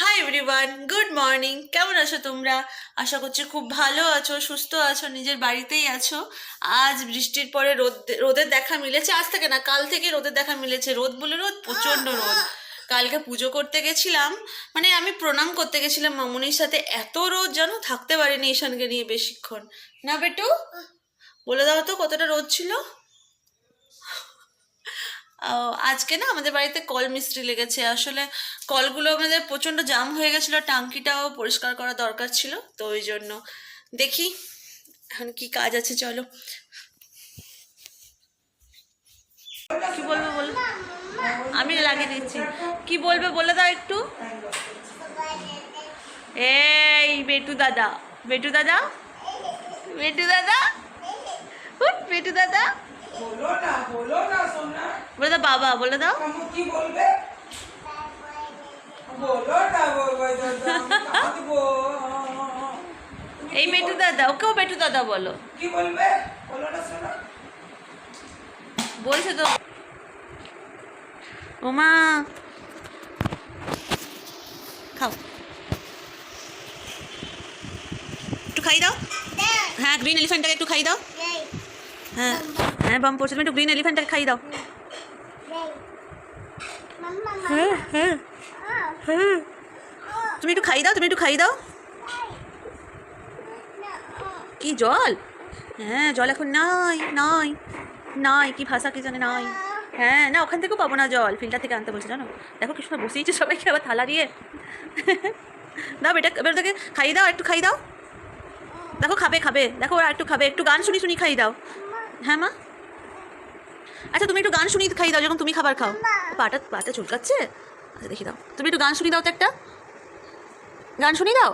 Hi everyone good morning কেমন আছো তোমরা? আশা করছি খুব ভালো আছো সুস্থ আছো নিজের বাড়িতেই আছো। আজ বৃষ্টির পরে রোদ রোদের দেখা মিলেছে। আজ থেকে না কাল থেকে রোদের দেখা মিলেছে। রোদ বলে রোদ প্রচণ্ড রোদ। কালকে পুজো করতে গেছিলাম। মানে আমি প্রণাম করতে গেছিলাম মামুনির সাথে। এত রোদ যেন থাকতে পারিনি ঈশানকে নিয়ে বেশিক্ষণ। না বেটু? বলে দাও তো কতটা রোদ ছিল? আজকে না আমাদের বাড়িতে কল মিস্ত্রি লেগেছে। আসলে কলগুলো আমাদের প্রচণ্ড জাম হয়ে গেছিল, টাঙ্কিটাও পরিষ্কার করা দরকার ছিল, তো ওই জন্য দেখি এখন কি কাজ আছে, চলো। কি বলবে বল? আমি লাগিয়ে দিচ্ছি। কি বলবে বলে দাও একটু। এই, বেটু দাদা। বেটু দাদা? বেটু দাদা? বেটু দাদা। বলো না বলো না সোনা। বলে দাও বাবা বলে দাও। কি বলবে? বলো না বাবা দাদা এই বেটু দাদা ওকেও বেটু দাদা বলো। কি বলবে? বলো না সোনা। বলছে তো। ওমা। খাও। একটু খাই দাও। হ্যাঁ গ্রিন এলিফ্যান্টটাকে একটু খাই দাও। হ্যাঁ হ্যাঁ বাম পড়ছে। তুমি একটু গ্রিন এলিফ্যান্টটাকে খাই দাও। হ্যাঁ হ্যাঁ হ্যাঁ। তুমি একটু খাই দাও, তুমি একটু খাই দাও। কি জল? হ্যাঁ জল এখন নাই নাই নাই, কি ভাষা কি জানে নাই। হ্যাঁ না, ওখান থেকেও পাবো না জল। ফিল্টার থেকে আনতে বলছে, জানো? দেখো কি সময় বসিয়েছে সবাইকে, আবার থালা দিয়ে। দাও বেটা, এবার তাকে খাই দাও, একটু খাই দাও। দেখো, খাবে খাবে। দেখো, ওরা একটু খাবে, একটু গান শুনি শুনি খাই দাও। হ্যাঁ মা? আচ্ছা তুমি একটু গান শুনি খাই দাও যখন তুমি খাবার খাও। পাটা পাটা চুলকাচ্ছে? আচ্ছা দেখি দাও। তুমি একটু গান শুনি দাও তো একটা। গান শুনি দাও?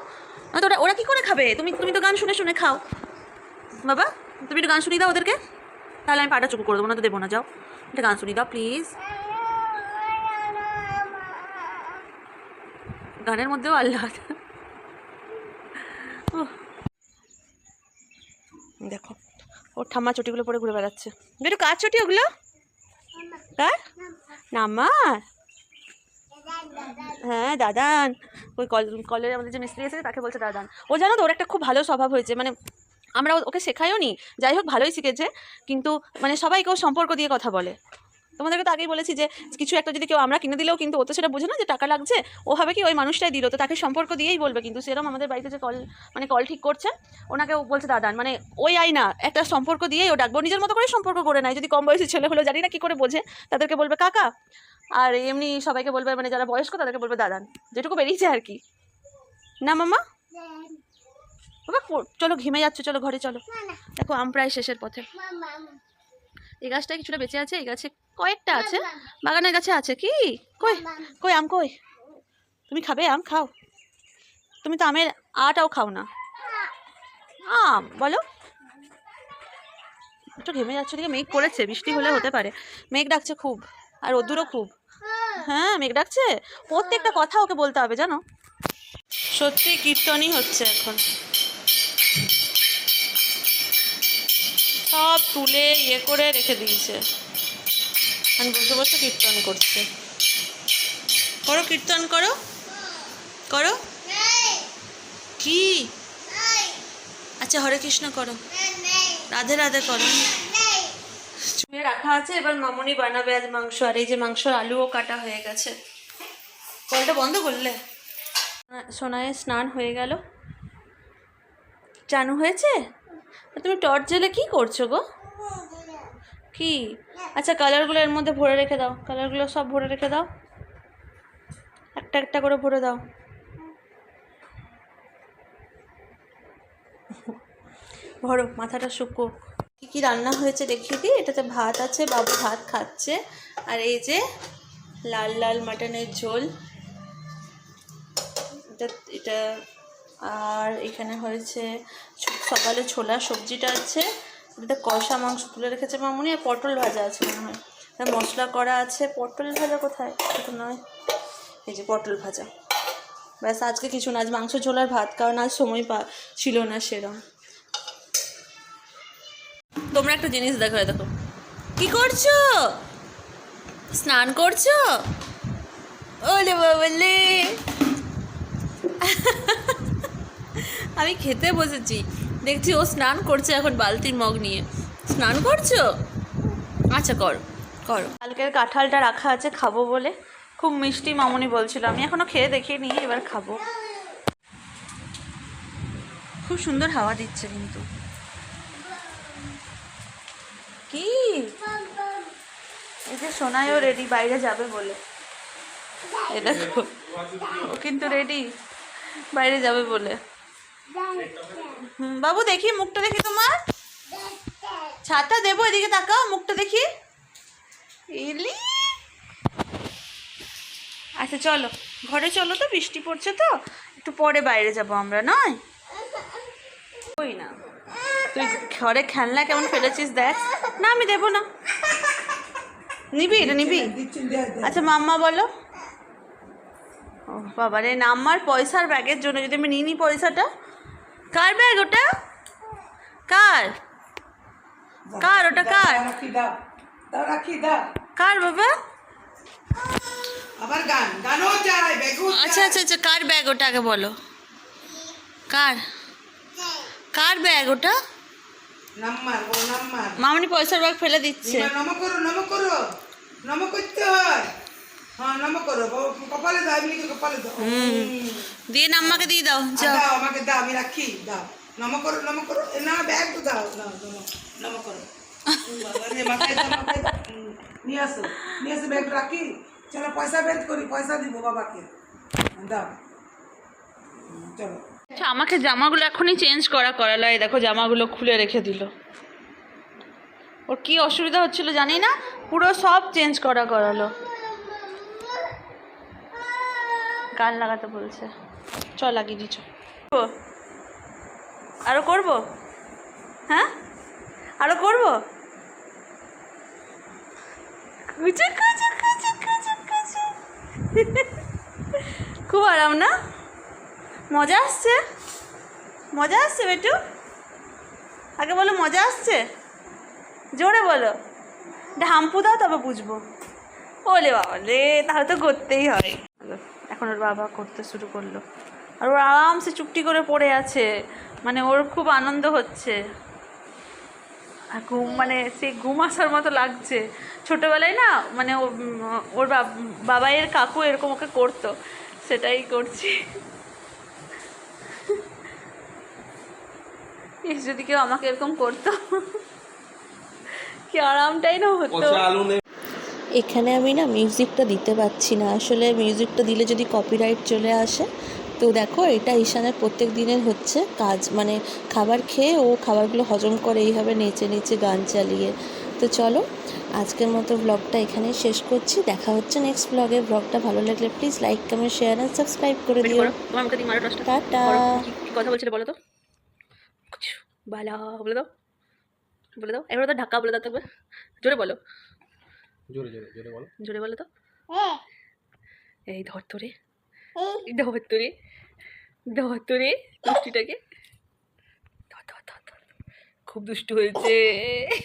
না তো ওরা ওরা কী করে খাবে? তুমি তুমি তো গান শুনে শুনে খাও। বাবা তুমি একটু গান শুনি দাও ওদেরকে। তাহলে আমি পাটা চুপ করে দেবো না তো দেবো না যাও। একটা গান শুনি দাও প্লিজ গানের মধ্যেও আল্লাহ। দেখো ওর ঠাম্মা চটিগুলো পরে ঘুরে বেড়াচ্ছে। বেটু, কার চটি ওগুলো? কার? না, আমার। হ্যাঁ দাদান। ওই কল, কলের আমাদের যে মিস্ত্রি এসেছে তাকে বলছে দাদান। ও জানো তো, ওর একটা খুব ভালো স্বভাব হয়েছে। মানে আমরা ওকে শেখাইও নি যাই হোক ভালোই শিখেছে, কিন্তু মানে সবাইকে ও সম্পর্ক দিয়ে কথা বলে। তোমাদেরকে তো আগেই বলেছি যে কিছু একটা যদি কেউ আমরা কিনে দিলেও কিন্তু ও তো সেটা বোঝে না যে টাকা লাগছে। ও ভাবে কি ওই মানুষটাই দিল তো তাকে সম্পর্ক দিয়েই বলবে কিন্তু সেরকম আমাদের বাড়িতে যে কল মানে কল ঠিক করছে ওনাকে ও বলছে দাদান মানে ওই আই না একটা সম্পর্ক দিয়েই ও ডাকবো নিজের মতো করে সম্পর্ক করে নেয়। যদি কম বয়সী ছেলে হলো জানি না কি করে বোঝে। তাদেরকে বলবে কাকা। আর এমনি সবাইকে বলবে মানে যারা বয়স্ক তাদেরকে বলবে দাদান যেটুকু বেরিয়েছে আর কি। না মামা বাবা চলো ঘিমে যাচ্ছে চলো ঘরে চলো। দেখো আম প্রায় শেষের পথে। এই গাছটা কিছুটা বেঁচে আছে এই গাছে কয়েকটা আছে? বাগানের গাছে আছে কি? কই কই আম কই? তুমি খাবে আম? খাও। তুমি তো আমের আটাও খাও না। আম বলো। একটু ঘেমে যাচ্ছে দিকে মেঘ করেছে বৃষ্টি হলে হতে পারে। মেঘ ডাকছে খুব আর রোদ্দুরও খুব। হ্যাঁ মেঘ ডাকছে? প্রত্যেকটা কথা ওকে বলতে হবে জানো? সত্যি কীর্তনই হচ্ছে এখন। সব তুলে ইয়ে করে রেখে দিয়েছে। আমি বসে বসে কীর্তন করছে। করো কীর্তন করো। করো। কি? আচ্ছা হরে কৃষ্ণ করো। রাধে রাধে করো। চুয়ে রাখা আছে, এবার মামনি বানাবে আজ মাংস, আর এই যে মাংস আলুও কাটা হয়ে গেছে। কলটা বন্ধ করলে? সোনায় স্নান হয়ে গেল। চানু হয়েছে? তুমি টর্চ জেলে কি করছ গো? কি? আচ্ছা কালারগুলো এর মধ্যে ভরে রেখে দাও। কালারগুলো সব ভরে রেখে দাও। একটা একটা করে ভরে দাও। ভরো, মাথাটা শুকো। কী কী রান্না হয়েছে দেখিয়ে দিই এটাতে ভাত আছে, বাবু ভাত খাচ্ছে। আর এই যে লাল লাল মাটনের ঝোল। এটা এটা, আর এখানে হয়েছে সকালে ছোলা সবজিটা আছে। এটা কষা মাংস তুলে রেখেছে মামুনি আর পটল ভাজা আছে মনে হয়। মশলা করা আছে। পটল ভাজা কোথায়? এটা নয়। এই যে পটল ভাজা। ব্যাস, আজকে কিছু না, আজ মাংস ঝোলার ভাত, কারণ আজ সময় পা ছিল না সেরম। তোমরা একটা জিনিস দেখো দেখো। কি করছ? স্নান করছ? ওলে বাবলে। আমি খেতে বসেছি। দেখছি ও স্নান করছে এখন বালতির মগ নিয়ে। স্নান করছ? আচ্ছা করো করো। কালকের কাঁঠালটা রাখা আছে, খাব বলে। খুব মিষ্টি মামনি বলছিল। আমি এখনও খেয়ে দেখিনি, এবার খাব। খুব সুন্দর হাওয়া দিচ্ছে কিন্তু। কি? এই যে সোনাইও রেডি বাইরে যাবে বলে। এ দেখো ও কিন্তু রেডি বাইরে যাবে বলে। বাবু দেখি, মুখটা দেখি তোমার। ছাতা দেবো, এদিকে তাকাও, মুখটা দেখি। ইলি আচ্ছা চলো। ঘরে চলো তো, বৃষ্টি পড়ছে তো। একটু পরে বাইরে যাব আমরা, নয়? ওই না। তুই ঘরে খেলনা কেমন ফেলেছিস, দেখ। না, আমি দেবো না। নিবি, এটা নিবি। আচ্ছা মাম্মা বলো। ও বাবা রে নাম্মার পয়সার ব্যাগের জন্য যদি আমি নিই নি পয়সাটা কার ব্যাগ ওটা? কার? কার ওটা কার? কার বাবা? আবার গান গানও চাই বেগু আচ্ছা আচ্ছা আচ্ছা কার ব্যাগ ওটা আগে বলো। কার? কার ব্যাগ ওটা? মামনি পয়সার ব্যাগ ফেলে দিচ্ছে। নম করো নম করো নম করতে হয়। দিয়ে নাম্মাকে দিয়ে দাও যাও দাও আমাকে দাও আমি রাখি দাও নম করো নম করো না ব্যাগ তো দাও দাও নম করো নিয়ে আসো নিয়ে আসো ব্যাগ রাখি চলো পয়সা বের করি পয়সা দিব বাবাকে দাও চলো আচ্ছা আমাকে জামাগুলো এখনই চেঞ্জ করা করালো এই দেখো জামাগুলো খুলে রেখে দিল। ওর কি অসুবিধা হচ্ছিল জানি না? পুরো সব চেঞ্জ করা করালো গান লাগাতে বলছে। চ লাগিয়ে দিচ্ছ আরও করব? হ্যাঁ? আরও করব? খুব আরাম না? মজা আসছে? মজা আসছে বেটু? আগে বলো মজা আসছে? জোরে বলো। হাম্পু দাও তবে বুঝব। ওলে বাবা রে তাহলে তো করতেই হয়। এখন ওর বাবা করতে শুরু করল। আর ওর আরামসে চুপটি করে পড়ে আছে। মানে ওর খুব আনন্দ হচ্ছে। আর ঘুম মানে সে ঘুম আসার মতো লাগছে। ছোটোবেলায় না মানে ওর বাব- বাবাইয়ের কাকু এরকম ওকে করতো। সেটাই করছি। যদি কেউ আমাকে এরকম করতো, কি আরামটাই না হতো। এখানে আমি না মিউজিকটা দিতে পারছি না। আসলে মিউজিকটা দিলে যদি কপিরাইট চলে আসে তো দেখো এটা ঈশানের প্রত্যেক দিনের হচ্ছে কাজ। মানে খাবার খেয়ে ও খাবারগুলো হজম করে এইভাবে নেচে নেচে গান চালিয়ে। তো চলো আজকের মতো ব্লগটা এখানে শেষ করছি। দেখা হচ্ছে নেক্সট ব্লগে ব্লগটা ভালো লাগলে please like comment share and subscribe করে দিও। টাটা। কথা বলছিলে বলো তো? বালা বলে দাও। বলে দাও। এবার তো ঢাকা বলে দাও তবে জোরে বলো। জোরে জোরে জোরে বলো। জোরে বলো তো। এই ধর তোরে। ধর তোরে। ধর তোরে দুষ্টিটাকে খুব দুষ্টু হয়েছে।